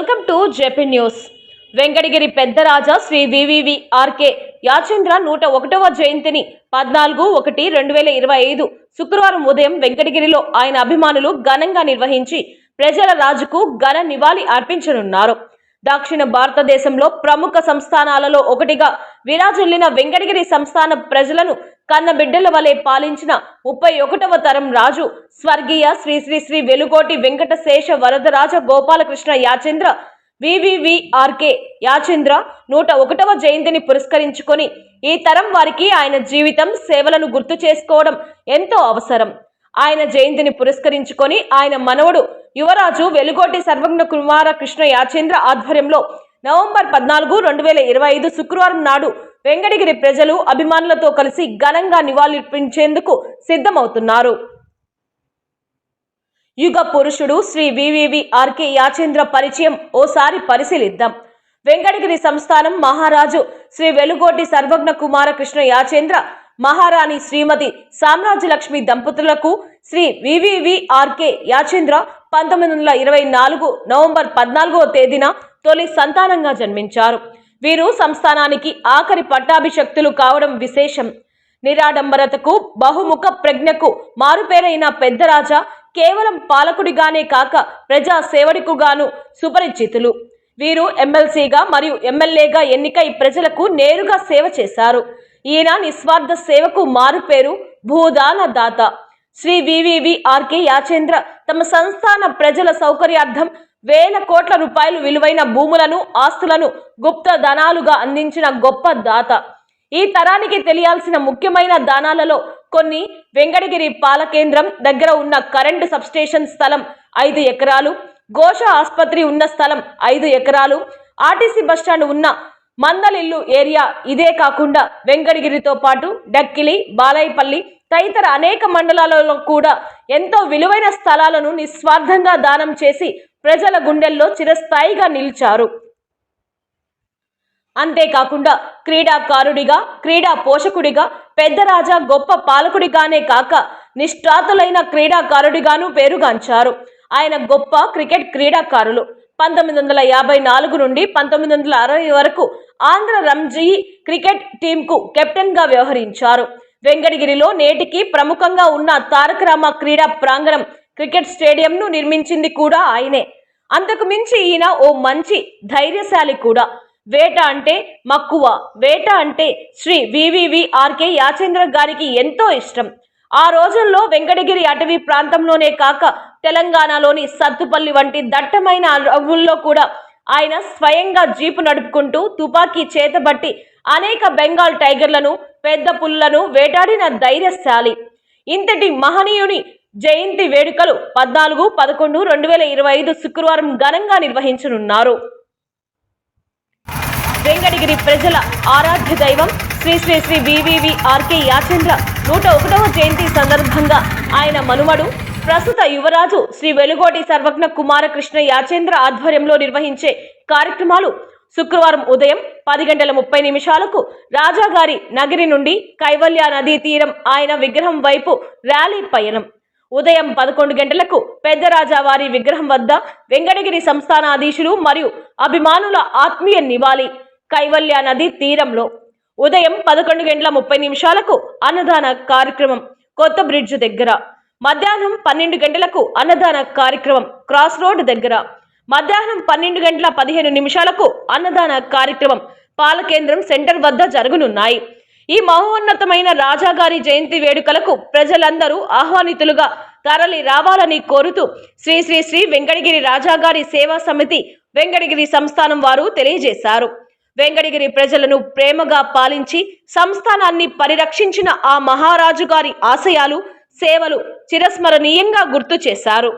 Welcome to JP news. Venkatagiri పెద్దరాజా Shri వివివి RK Yachendra నూట ఒకటవ జయంతిని పద్నాలుగు ఒకటి రెండు వేల ఇరవై ఐదు శుక్రవారం ఉదయం వెంకటగిరిలో ఆయన అభిమానులు ఘనంగా నిర్వహించి ప్రజల రాజుకు ఘన నివాళి అర్పించనున్నారు. దక్షిణ భారతదేశంలో ప్రముఖ సంస్థానాలలో ఒకటిగా విరాజిల్లిన వెంకటగిరి సంస్థాన ప్రజలను కన్నబిడ్డల వలె పాలించిన ముప్పై ఒకటవ తరం రాజు స్వర్గీయ శ్రీ శ్రీ శ్రీ వెలుగోటి వెంకట శేష వరదరాజ గోపాలకృష్ణ యాచేంద్ర వివివిఆర్కే యాచేంద్ర నూట ఒకటవ జయంతిని పురస్కరించుకొని ఈ తరం వారికి ఆయన జీవితం సేవలను గుర్తు చేసుకోవడం ఎంతో అవసరం. ఆయన జయంతిని పురస్కరించుకొని ఆయన మనవడు యువరాజు వెలుగోటి సర్వజ్ఞ కుమార కృష్ణ యాచేంద్ర ఆధ్వర్యంలో నవంబర్ పద్నాలుగు రెండు వేల ఇరవై ఐదు శుక్రవారం నాడు వెంకటగిరి ప్రజలు అభిమానులతో కలిసి ఘనంగా నివాళులర్పించేందుకు సిద్ధమవుతున్నారు. యుగ పురుషుడు శ్రీ వివివి ఆర్కే యాచేంద్ర పరిచయం ఓసారి పరిశీలిద్దాం. వెంకటగిరి సంస్థానం మహారాజు శ్రీ వెలుగోటి సర్వజ్ఞ కుమార కృష్ణ యాచేంద్ర మహారాణి శ్రీమతి సామ్రాజ్యలక్ష్మి దంపతులకు శ్రీ వివివి ఆర్కే యాచేంద్ర పంతొమ్మిది వందల ఇరవై నాలుగు నవంబర్ పద్నాలుగవ తేదీన తొలి సంతానంగా జన్మించారు. వీరు సంస్థానానికి ఆఖరి పట్టాభిషక్తులు కావడం విశేషం. నిరాడంబరతకు బహుముఖ ప్రజ్ఞకు మారుపేరైన పెద్దరాజా కేవలం పాలకుడిగానే కాక ప్రజా సేవడికుగాను సుపరిచితులు. వీరు ఎమ్మెల్సీగా మరియు ఎమ్మెల్యేగా ఎన్నికై ప్రజలకు నేరుగా సేవ చేశారు. ఈయన నిస్వార్థ సేవకు మారుపేరు భూదాన దాత. శ్రీ వివివి ఆర్కే యాచేంద్ర తమ సంస్థాన ప్రజల సౌకర్యార్థం వేల కోట్ల రూపాయలు విలువైన భూములను ఆస్తులను గుప్త ధనాలుగా అందించిన గొప్ప దాత. ఈ తరానికి తెలియాల్సిన ముఖ్యమైన దానాలలో కొన్ని వెంకటగిరి పాలకేంద్రం దగ్గర ఉన్న కరెంటు సబ్స్టేషన్ స్థలం ఐదు ఎకరాలు ఘోష ఆసుపత్రి ఉన్న స్థలం ఐదు ఎకరాలు ఆర్టీసీ బస్టాండ్ ఉన్న మందలిల్లు ఏరియా ఇదే కాకుండా వెంకటగిరితో పాటు డక్కిలి బాలైపల్లి తదితర అనేక మండలాలలో కూడా ఎంతో విలువైన స్థలాలను నిస్వార్థంగా దానం చేసి ప్రజల గుండెల్లో చిరస్థాయిగా నిలిచారు. అంతేకాకుండా క్రీడాకారుడిగా క్రీడా పోషకుడిగా పెద్దరాజా గొప్ప పాలకుడిగానే కాక నిష్ఠాతులైన క్రీడాకారుడిగాను పేరుగాంచారు. ఆయన గొప్ప క్రికెట్ క్రీడాకారులు. పంతొమ్మిది వందల యాభై నాలుగు నుండి పంతొమ్మిది వందల అరవై వరకు ఆంధ్ర రంజీ క్రికెట్ టీంకు కెప్టెన్గా వ్యవహరించారు. వెంకటగిరిలో నేటికి ప్రముఖంగా ఉన్న తారక రామ క్రీడా ప్రాంగణం క్రికెట్ స్టేడియంను నిర్మించింది కూడా ఆయనే. అంతకు మించి ఈయన ఓ మంచి ధైర్యశాలి కూడా. వేట అంటే మక్కువ. వేట అంటే శ్రీ వివివి ఆర్కే యాచేంద్ర గారికి ఎంతో ఇష్టం. ఆ రోజుల్లో వెంకటగిరి అటవీ ప్రాంతంలోనే కాక తెలంగాణలోని సత్తుపల్లి వంటి దట్టమైన అడవుల్లో కూడా ఆయన స్వయంగా జీపు నడుపుకుంటూ తుపాకీ చేతబట్టి అనేక బెంగాల్ టైగర్లను పెద్ద పుల్లను వేటాడిన ధైర్యశాలి. ఇంతటి మహనీయుని జయంతి వేడుకలు పద్నాలుగు పదకొండు రెండు వేల ఇరవై ఐదు శుక్రవారం ఘనంగా నిర్వహించనున్నారు. వెంకటగిరి ప్రజల ఆరాధ్య దైవం శ్రీ శ్రీ శ్రీ వివివి ఆర్కే యాచంద్ర నూట ఒకటవ జయంతి సందర్భంగా ఆయన మనుమడు ప్రస్తుత యువరాజు శ్రీ వెలుగోటి సర్వజ్ఞ కుమారకృష్ణ యాచేంద్ర ఆధ్వర్యంలో నిర్వహించే కార్యక్రమాలు శుక్రవారం ఉదయం పది గంటల ముప్పై నిమిషాలకు రాజాగారి నగిరి నుండి కైవల్య నదీ తీరం ఆయన విగ్రహం వైపు ర్యాలీ పయనం. ఉదయం పదకొండు గంటలకు పెద్దరాజావారి విగ్రహం వద్ద వెంకటగిరి సంస్థానాధీశులు మరియు అభిమానుల ఆత్మీయ నివాళి కైవల్య నది తీరంలో. ఉదయం పదకొండు గంటల ముప్పై నిమిషాలకు అన్నదాన కార్యక్రమం కొత్త బ్రిడ్జ్ దగ్గర. మధ్యాహ్నం పన్నెండు గంటలకు అన్నదాన కార్యక్రమం క్రాస్ రోడ్ దగ్గర. మధ్యాహ్నం పన్నెండు గంటల పదిహేను నిమిషాలకు అన్నదాన కార్యక్రమం పాలకేంద్రం సెంటర్ వద్ద జరగనున్నాయి. ఈ మహోన్నతమైన రాజాగారి జయంతి వేడుకలకు ప్రజలందరూ ఆహ్వానితులుగా తరలి రావాలని కోరుతూ శ్రీ శ్రీ శ్రీ వెంకటగిరి రాజాగారి సేవా సమితి వెంకటగిరి సంస్థానం వారు తెలియజేశారు. వెంకటగిరి ప్రజలను ప్రేమగా పాలించి సంస్థానాన్ని పరిరక్షించిన ఆ మహారాజు గారి ఆశయాలు సేవలు చిరస్మరణీయంగా గుర్తు చేశారు.